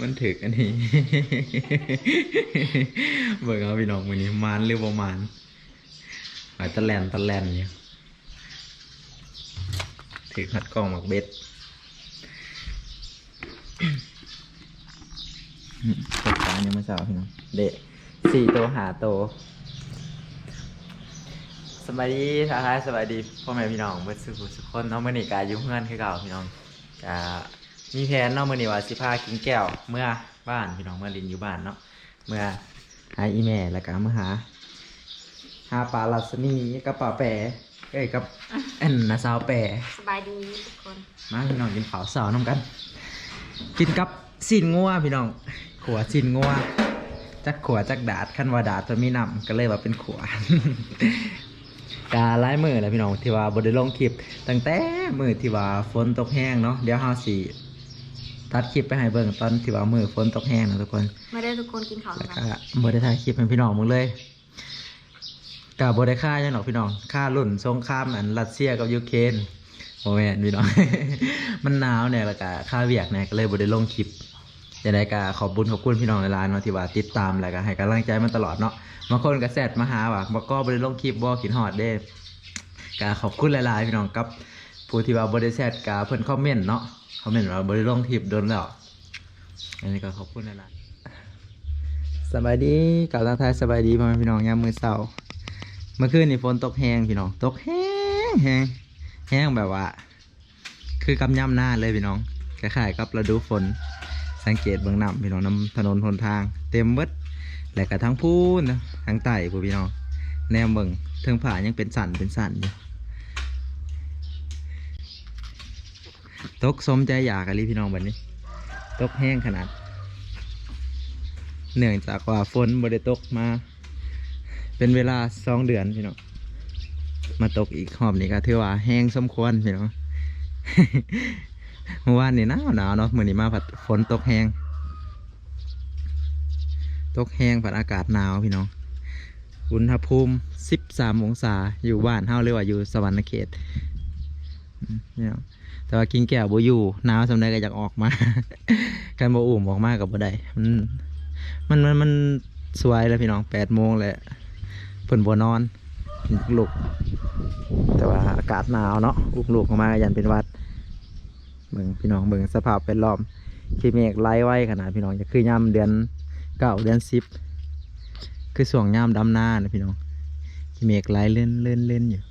มันถึกอันนี้เบิกเอาพี่น้องวันนี้มานหรือประมาณหายตะแลนตะแลนเนี่ยถึกหัดกล้องหมักเบ็ดตกปลายังไม่เช้าพี่น้องเด็สี่ตัวหาตัวสบายดีท้าทายสบายดีพ่อแม่พี่น้องเมื่อสุขสุขคนเนาะมื่อนี้กายุ่งเงินคือเก่าพี่น้องกา มีแผนเนาะมื่อนี้ว่าสิพากินแก้วเมื่อบ้านพี่น้องเมื่อลินอยู่บ้านเนาะเมื่อหาอีแม่แล้วก็เมื่อหาหาปลาลัสนีกับปลาแปรเอ้ยกับอันนาซาวแปรสบายดีทุกคนมาพี่น้องกินเผาวสาวน้ำกัน กินกับสินงัวพี่น้องขัวสินงัวจักขัวจักดาดขั้นว่าดาดตัวมีนำก็เลยว่าเป็นขัวกาไล่มือแหละพี่น้องที่ว่าบไดลงคลิปตั้งแต่มือที่ว่าฝนตกแห้งเนาะเดี๋ยวเฮาสิ ตัดคลิปไปให้เบิ่งตอนที่ว่ามือฝนตกแห้งนะทุกคนไม่ได้ทุกคนกินข้าวแล้วกันก็บ่ได้ถ่ายคลิปให้พี่น้องมึงเลยกับ่ได้ค่าจังหรอกพี่น้องค่ารุ่นสงครามอันรัสเซียกับยูเครนโอ้แม่นพี่น้อง มันหนาวเนี่ยแล้วก็ค่าเวียกเนี่ยก็เลยบ่ได้ลงคลิปจะได้ก็ขอบบุญขอบคุณพี่น้องในร้านเนาะที่ว่าติดตามแล้วก็ให้กำลังใจมาตลอดเนาะบางคนก็แซดมาหาว่าบ่ก็บ่ได้ลงคลิปบ่กินฮอดเด้ก็ขอบคุณหลายๆพี่น้องกับ ผู้ที่ว่าบ่ได้แซดก็เพิ่นคอมเมนต์เนาะคอมเมนต์ว่าบ่ได้ลงคลิปโดนแล้ว อันนี้ก็ขอบคุณหลายๆสบายดีกับทางไทยสบายดีพ่อแม่พี่น้องยามมือเสาเมื่อคืนนี่ฝนตกแห้งพี่น้อง ตกแห้งแห้งแห้งแบบว่า คือกำย่ำหน้าเลยพี่น้องคล้ายๆกับฤดูฝน สังเกตเบื้องน้ำพี่น้องน้ำถนนหนทาง เต็มเบิดและก็ทั้งพูนนะทั้งไต่พวกพี่น้อง แนมเบิ่งเทิงผายังเป็นสันเป็นสันอยู่ ตกสมใจอยากอะไรพี่น้องแบบนี้ ตกแห้งขนาด เนื่องจากว่าฝนบริตกมา เป็นเวลาสองเดือนพี่น้อง มาตกอีกรอบนี้ก็ถือว่าแห้งสมควรพี่น้องเมื่อวานนี่หนาวหนาวเนาะมื่อนี้มาผัดฝนตกแห้ง ตกแห้งผัดอากาศหนาวพี่น้อง อุณหภูมิสิบสามองศาอยู่บ้านเฮาเรียกว่าอยู่สวรรค์เขตอืมพี่น้อง แต่ว่ากินแก้วบ่อยู่หนาวสำใดก็อยากออกมา การบ่อุ่มออกมากับบ่ได้มันมันมันมันสวยแล้วพี่น้องแปดโมงเลยเพิ่นบัวนอนลูกแต่ว่าอากาศหนาวเนาะอุกลูกออกมาก็ยันเป็นวัดเบิ่งพี่น้องเบิ่งสภาพเป็นล้อมที่เมฆไล่ไว้ขนาดพี่น้องจะคือย่ำเดือนเก้าเดือนสิบคือส่วงย่ำดำหน้านะพี่น้องที่เมฆไล่เล่นเล่นเล่นอยู่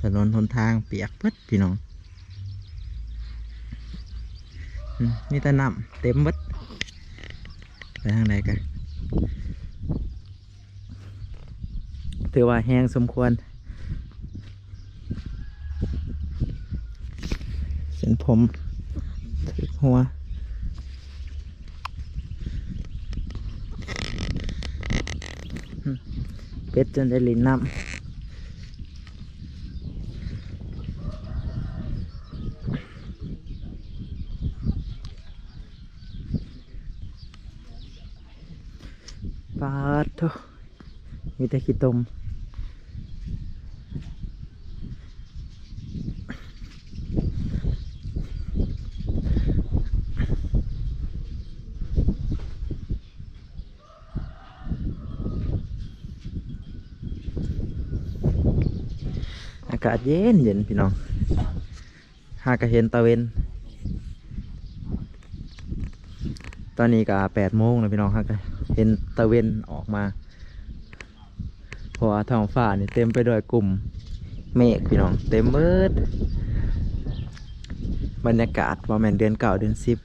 ถนนหนทางเปียกเพิดพี่น้องอืม นี่ต่น้ำเต็มเบิดไปทางไหนกันถือว่าแห้งสมควร เส้นผมถือหัวเป็ดจนได้ลิ้นน้ำ ปาดโถมีแต่ขี้ตมอากาศเย็นเย็นพี่น้องหากเห็นตะเวน ตอนนี้ก็แปดโมงแล้วพี่น้องหาก เห็นตะเวนออกมาเพราะว่าท้องฟ้านี่เต็มไปด้วยกลุ่มเมฆพี่น้อง เต็มเบิดบรรยากาศว่าแมนเดือนเก่าเดือนสิบ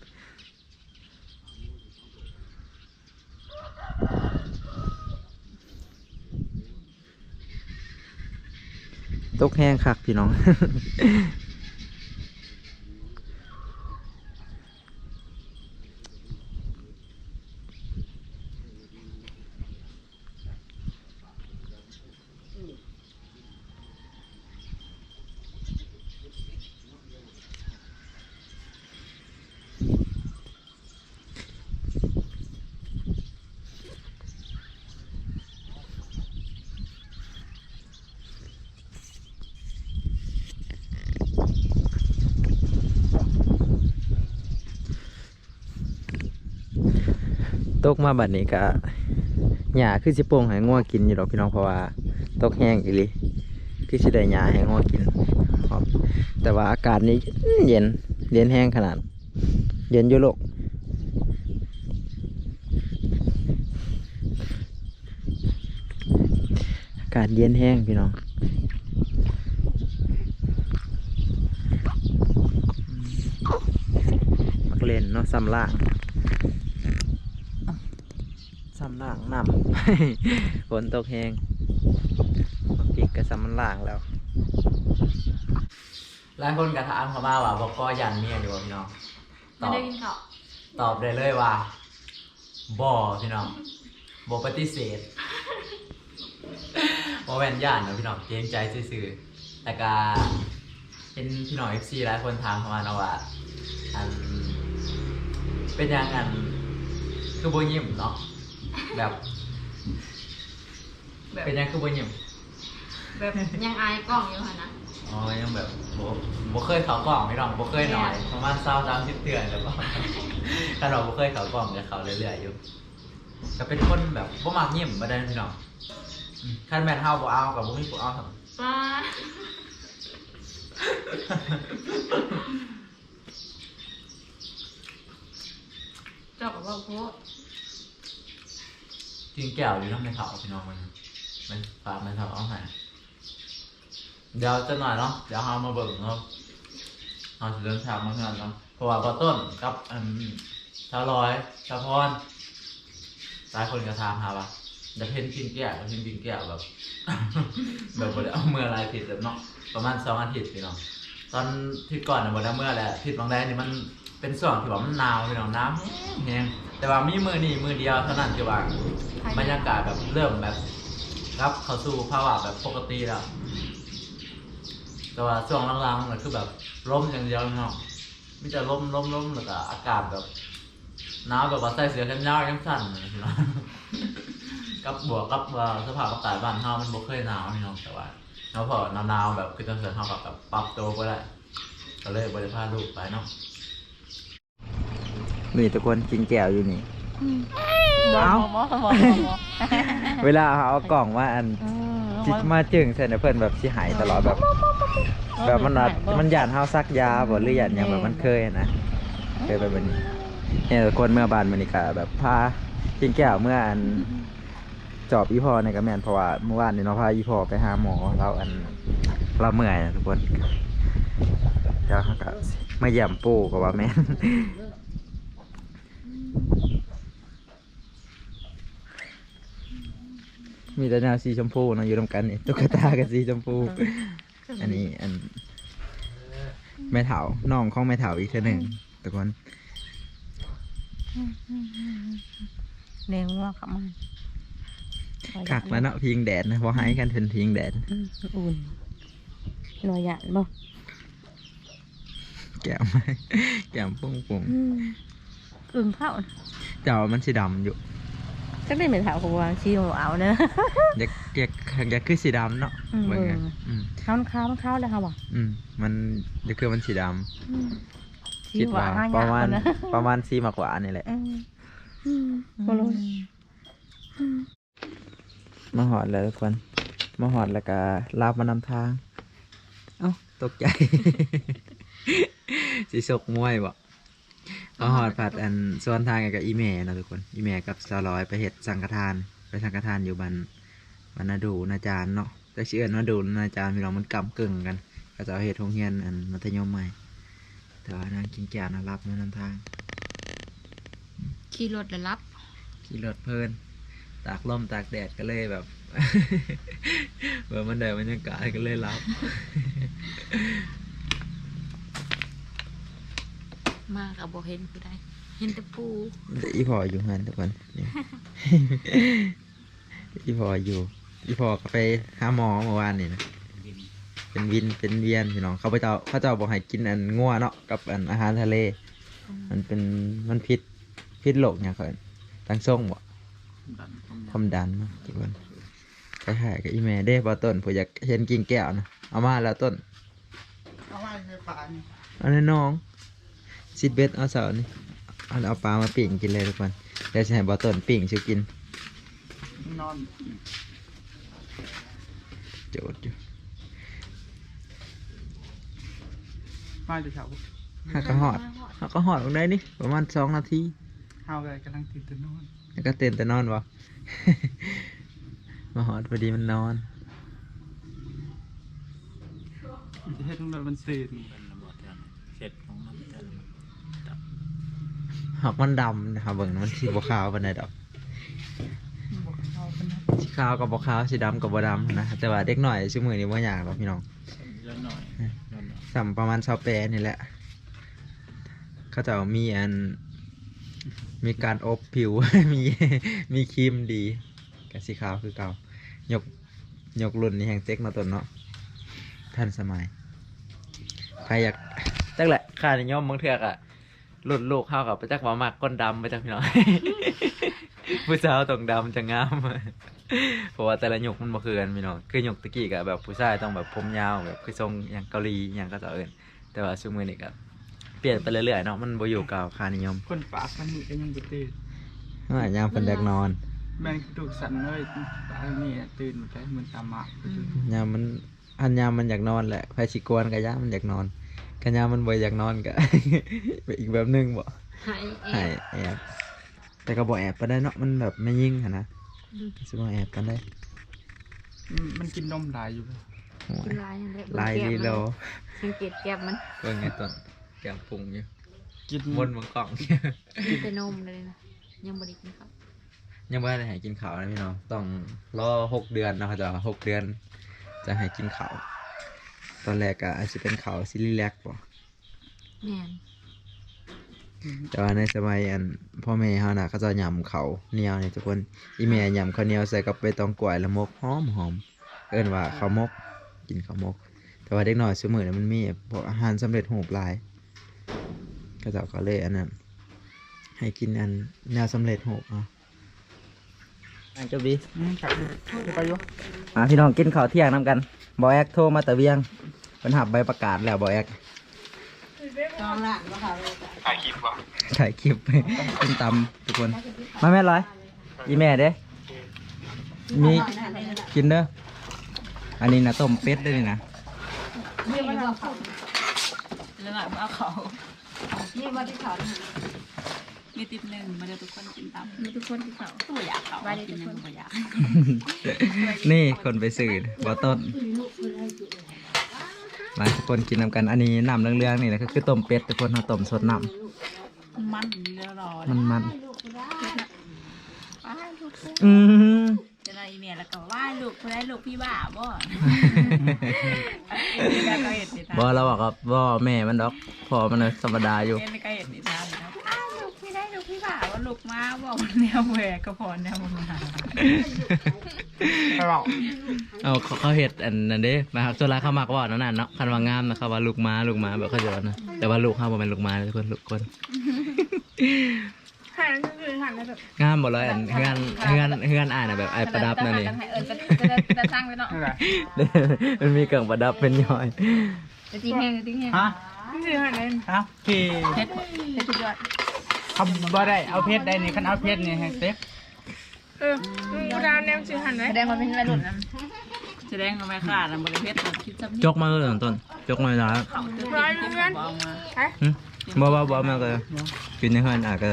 ตกแห้งคักพี่น้อง ตกมาบัดนี้ก็หญ้าคือสิโป่งให้งัวกินอยู่ดอกพี่น้องเพราะว่าตกแห้งอีหลีคือสิได้หญ้าให้งัวกินพร้อมแต่ว่าอากาศนี้เย็นเย็นแห้งขนาด เย็นอยู่โลกอากาศเย็นแห้งพี่น้องมักเล่นเนาะซ้ำล่าง ซ้ำล่างนำฝนตกแห้งบักพริกก็ซ้ำมันล่างแล้วหลายคนก็ถามเขามาว่าบอกก็ยันเมียอยู่บ่พี่น้องไม่ได้กินข้าวตอบได้เลยว่าบ่พี่น้องบ่ปฏิเสธบ่แม่นย่านเนาะพี่น้องเกรงใจซื่อๆแต่ก็เห็นพี่น้อง FC หลายคนถามเข้ามาเนาะว่าอันเป็นยังอันคือบ่ยิ้มเนาะ แบบแบบเป็นยังคือบ่ยิ้มแบบยังอายกล้องอยู่ค่ะนะอ๋อยังแบบบ่บ่เคยเขากล่องพี่น้องบ่เคยหน่อยประมาณเศร้าสามสิบเดือนแล้วก็ถ้าเราบ่เคยเขากล่องจะเขาเรื่อยๆอยู่ก็เป็นคนแบบบ่มักยิ้มบ่ได้พี่น้องอืมคันแม่นเฮาบ่เอากับบ่มีผู้เอาทำป้าเจ้าบอกว่าโพ สจริงแก้วอยู่น้ำในเขาพี่น้องมันมันฝากในเขาเอาให้เดี๋ยวจะหน่อยเนาะเดี๋ยวเฮามาเบิ่งเนาะเฮาสิเดินทางมาเฮือนเนาะเพราะว่าบ่ต้นกับอันชาวร้อยชาวพรหลายคนก็ถามหาว่าจะเห็นกินแก้วเห็นกินแก้วแบบแบบบ่ได้เอาเมื่อหลายอาทิตย์แบบเนาะประมาณสองอาทิตย์พี่น้องตอนที่ก่อนน่ะบ่ได้เมื่อแหละอาทิตย์บางแดนี่มันเป็นช่วงที่ว่ามันหนาวพี่น้องน้ำแห้ง แต่ว่ามีมือนี่มือเดียวเท่านั้นที่ว่าบรรยากาศแบบเริ่มแบบรับเข้าสู่ภาวะแบบปกติแล้ว แต่ว่าช่วงหลังๆมันคือแบบลมอย่างเดียวเนาะมิจะลมลมลมแล้วก็อากาศแบบหนาวแบบว่าใส่เสื้อกันยาวยังสั่นเลยพี่น้องกับบวกกับว่าสภาพอากาศบ้านเฮามันบ่เคยหนาวพี่น้องแต่ว่าเราพอหนาวๆแบบคือจังซี่เฮาก็แบบปรับตัวบ่ได้ก็เลยบ่ได้พาลูกไปเนาะ นี่ทุกคนกินแก้วอยู่นี่บอเอ้ากบอกบอกบอกเวลาเขาเอากล่องมาอันจิกมาจึงใส่ในเพิ่นแบบสิหายตลอดแบบ แบบมันว่ามันหยาดเฮาซักยาบ่หรือหยาดหยังแบบมันเคยนะเคยไปแบบนี้เนี่ยคนเมื่อบานมันนี่ก็แบบพากินแก้วเมื่ออันจอบอีพอในกระแมนเพราะว่าเมื่อวานนี่เราพาอีพอไปหาหมอเราอันเราเมื่อยนะทุกคนเดี๋ยวเขาก็มาเยี่ยมปู่ก็ว่าแม่น มีแต่แนวสีชมพูเนาะอยู่ตรงกันนี่ตุ๊กตากับสีชมพู อันนี้อันแม่เถาน้องของแม่เถาอีกเท่าหนึ่งทุกคนเลี้ยงวัวกับมันขักแล้วเนาะพิงแดดนะพอให้กันเป็นพิงแดดอืมอุ่นหน่อยหยาดบ่แก้มไม้แก้มปุ้งปุ้ง อืมอึ่งเผาเจ้ามันสีดำอยู่จักได้เหม็นเถาของวางชีของเอาเนอะอยากอยากอยากคือสีดำเนาะอืมเบิ่งไงเอออืมข้าวมันข้าวมันข้าวเลยค่ะว่ะอืมมันอยากคือมันสีดอืมำคิดว่าชีหนประมาณยกกนประมาณสีมากกว่านี่แหละอืมอืมบ่รู้มาหอดแล้วทุกคน มาหอดแล้วก็ลาบมานำทาง เอ้าตกใจ สิสกมวยบ่ มาหอดผัดอันส่วนทางกับอีเมเนาะทุกคนอีเมกับสาวร้อยไปเฮ็ดสังฆทาน ไปสังฆทานอยู่บันบันนาดูนาจารย์เนาะแต่ชื่อเอิ้นนาดูนาจารย์พี่น้องมันกำกึ่งกันก็จะเอาเฮ็ดโรงเรียนอันมัธยมใหม่แต่ว่านางกินแก้วนะรับมานำทางขี่รถแล้วรับขี่รถเพลินตากลมตากแดดก็เลยแบบเบื่อมันเดินบรรยากาศก็เลยรับ มากับโบเห็นผู้ใดเห็นแต่ปูแต่อีพออยู่หันทุกคนนี่อีพออยู่อีพอก็ไปหาหมอเมื่อวานนี่นะเป็นวินเป็นเวียนพี่น้องเขาไปเจ้าเขาเจ้าบอกให้กินอันงัวเนาะกับอันอาหารทะเล มันเป็นมันพิษพิษโลกเนี่ยเขาเอิ้นตั้งส่งบ่ความดันเนาะทุกคนคล้ายๆกับอีแม่เด้บ่ต้นผู้อยากเห็นกินแก้วนะเอามาแล้วต้นเอาไว้ในป่านี่เอาแน่น้อง ซิดเบ็ดเอาเสานี่เอาเอาเอาปลามาปิ่งกินเลยทุกคนเดี๋ยวจะให้บอต้นปิ่งชิวกินนอนโจดอยู่มาอยู่แถวหักก็หอดหักก็หอดลงได้นี่ประมาณสองนาทีเฮาเลยกำลังตื่นตื่นนอนแล้วก็เต้นแต่นอนบ่มาหอดพอดีมันนอนมันจะให้ทั้งรถมันสื่น หอกมันดำนะครับเบิ่งมันสีบขาวปานใดดอกสีขาวกับบขาวสีดำกับบดำนะแต่ว่าเด็กหน่อยชื่อมือนี้ว่าอย่างหรอกพี่น้องสัมประมาณชาวแปรนี่แหละเขาจะมีอัน มีการอบผิว มีมีครีมดีกับสีขาวคือเก่ายกยกรุ่นนี้แห่งเต็กมาตนเนาะทันสมัยใครอยากจักแหละค่านิยมบางเทือกอะ รุ่นลูกเข้ากับไปจักหมามากก้นดำไปจักพี่น้อง ผู้สาวต้องดำจะงาม เพราะว่าแต่ละหยกมันบ่คือกันพี่น้องคือหยกตะกี้กับแบบผู้ชายต้องแบบผมยาวแบบคือทรงอย่างเกาหลีอย่างก็จะเอินแต่ว่าช่วงมือนี้ก็เปลี่ยนไปเรื่อยๆเนาะมันบ่อยู่กับค่านิยมคนปากมันนี่ก็ยังบ่ตื่นอ่ายามเป็นแดกนอนแม่งกระดูกสั่นเลยปากนี่ตื่นหมดเลยเหมือนตาหมากยามมันอันยามมันอยากนอนแหละไฟสิกวนกับยามมันอยากนอน กันยามมันบ่อยากนอนก็ไปอีกแบบหนึงบ่หายแอใช่บแอบแต่ก็บอกแอบไปได้เนาะมันแบบไม่ยิ่งอะนะสิบอกแอบกันได้อืมมันกินนมหลายอยู่เลยโอ้ยกินลายนั่นแหละลายดีโลสังเกตแก้มมันเบิ่งไงต้นแกมปรุงอยู่กินบนมังกล่อง กินแต่นมเลยนะยังบ่ได้กินข้าวยังไม่ได้ให้กินข้าวนะพี่น้องต้องรอหกเดือนเนาะเขาจะหกเดือน จะให้กินข้าว ตอนแรกอะอาจจะเป็นข้าวซิลิแลกป่ะแม่นแต่ว่าในสมัยอันพ่อแม่เขาน่ะเขาจะยำเขาวเหนียวเนี่ยทุกคนอีแม่ยำข้าวเหนียวใส่กับใบตองกล้วยแล้วมกหอมหอมเอิ้นว่าข้าวมกกินข้าวมก แต่ว่าเด็กน้อยสมือเนี่ยมันมีพวกอาหารสำเร็จรูปหลายก็จะก็เลยอันนั้นให้กินอันแนวสำเร็จรูปเอะอันจบดีอืมครับไปอยู่อะพี่น้องกินข้าวเที่ยงน้ำกันบอแอกโทรมาแต่เวียง เป็นหับใบประกาศแล้วบอแอกถ่ายคลิปวะถ่ายคลิปเป็นตำทุกคน มาแม่ร้อย อีแม่เด้ มีกินเด้อ อันนี้นะต้มเป็ดด้วยนี่นะนี่มันเอาเขาเรื่องอะไรเอาเขานี่มาที่เขามีติปหนึ่งมาเดี๋ยวทุกคนกินตามมีทุกคนที่เขาตัวอยากเขาไปเลยทุกิกนหคนึ่นงตัวอยากนี่คนไปสื่อบอต้น มาทุกคนกินน้ำกัน อันนี้น้ำเรื่องๆนี่นะก็คือต้มเป็ดทุกคนเราต้มสดน้มันเรื่องรอำมันมันอืมจะได้อีเมียแล้วก็ว่าลูกคนได้ลูกพี่บ้าบ่แล้วก็เห็นนิทานบอเราบอกกับบ่แม่มันดอกพอมันน่ะธรรมดาอยู่เล่นก็เห็นนิทานนะอ้าวลูก พี่ได้ลูกพี่บ้าว่าลูกมาบอกว่าแนวแหวกก็พอแนวมาไปบอกเอาเขาเขาเห็ดอันนั้นเด้นะครับส่วนรายเขามักว่านั่นน่ะเนาะคันว่างามนะครับว่าลูกม้าลูกม้าแบบเขาจะว่านะแต่ว่าลูกเขาบ่เป็นลูกม้าเลยทุกคนลูกคนหันคือหันแล้วแบบงามหมดเลยอันเฮือนเฮือนเฮือนอ่านอะแบบไอประดับนั่นนี่เออจะจะจะสร้างไว้เนาะนั่นแหละมันมีเครื่องประดับเป็นย่อยจะตีแห้งจะตีแห้งฮะคือหันเลยฮะพี่เพชรจะสุดยอด เขาบ่ได้เอาเพชรได้นี่คันเอาเพชรนี่ให้เซ็กเออกูดาวแนวชื่อหันเลยแสดงว่าเป็นวัยรุ่นนะแสดงว่าไม่ขาดนะบริเพชรคิดจำจกมาเลยต้นจกมาแล้วเขาจะเป็นที่เขาบอกมาหึบ่บ่บ่มาเลยกินในเฮือนอะก็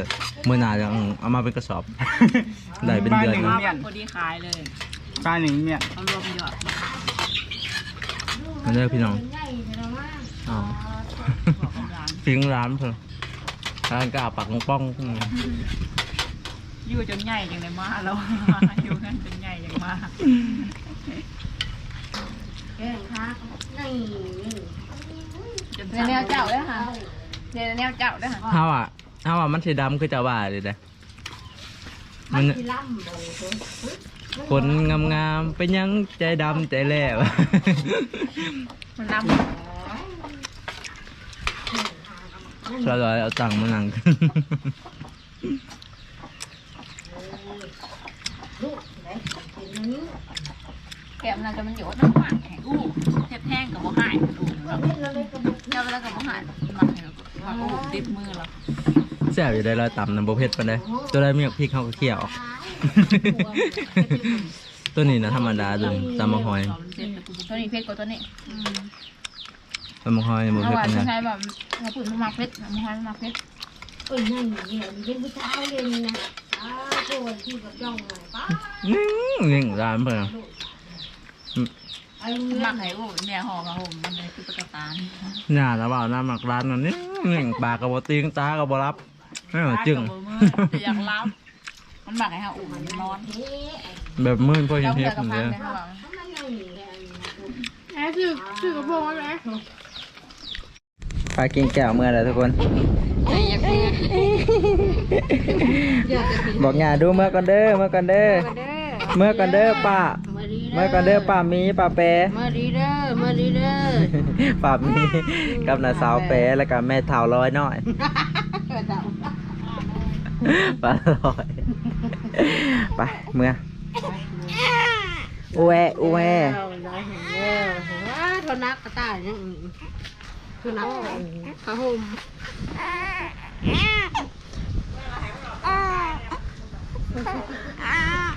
มื้อหน้าจะเอามาเป็นกระสอบได้เป็นเดือนว่านะแบบพอดีขายเลยปลาหนึ่งเนี่ยเขารวมยอดมันเด้อพี่น้องอ๋อบอกของร้านทิ้งร้า ข้านก็อาปักป้องอยู่จนใหญ่อยังได้มาแล้ว อยู่กันจนใหญ่อยังมาแก่งค่ะนี่จนแนวเจ้าเลยค่ะเดี๋ยวแนวเจ้าเลยค่ะเฮาอะเฮาอะมันสีดำคือจ้าว่าเลยเด้อมันที่ล่ำเลยคนงามๆเป็นยังใจดำใจแหลวมันล่เราจะเอาตังค์มานั่งำแก้มนั่นก็มันหยดน้ำหวานแข็งอู้เทปแห้งกับบ่หายอู้เจ้าแล้วก็บ่หันหมักแข็งหมักอู้ติดมือแล้วแซ่บอยู่ได้รอยต่ำน้ำโบเผ็ดปานใดตัวได้มีพริกเขาก็เคี่ยวตัวนี้นะธรรมดาตัวนี้ตำมะฮอยตัวนี้เพชรกว่าตัวนี้ ตำมะฮอยโบเอาเผ็ดว่าปานใดใช้แบบถ้าปุ่นมาเพชรมาให้มาเพชรเอ้ยนั่นเนี่ยเป็นผู้สาวเลยนี่นะอ้าวโกนที่กับย่องหน่อยป้านิ่งนิ่งร้านเพิ่นไอ้เรื่อมังกไหนโอ้เนี่ยหอมมาผมมันเลยคือปลากระตานหน้าแล้วเปล่าหน้าหมักร้านนั่นนิ่งนิ่งปากกับบติงตากับบรับเออจึงอยากรับมันหมักให้เฮาอุ่นมันร้อนแบบมืดพอเห็นเจ้าเทเผื่ปอกับเลพังยเลยค่ะว่าทำไมยังมีแรงแอบชื่อชื่อกระโปรงไหมพากินแก้วเมื่อไรทุกคน บอกงานดูเมื่อกันเด้อเมื่อกันเด้อเมื่อกันเด้อป้าเมื่อกันเด้อป้ามีป้าแปรมาดีเด้อมาดีเด้อป้ามีกับน้าสาวแปรแล้วก็แม่เฒ่าร้อยน้อยป้าร้อยไปเมื่ออูแออูแอเอาได้เห็นแล้ววเท่านักกระต่ายยัง เท่านักกระห่มเ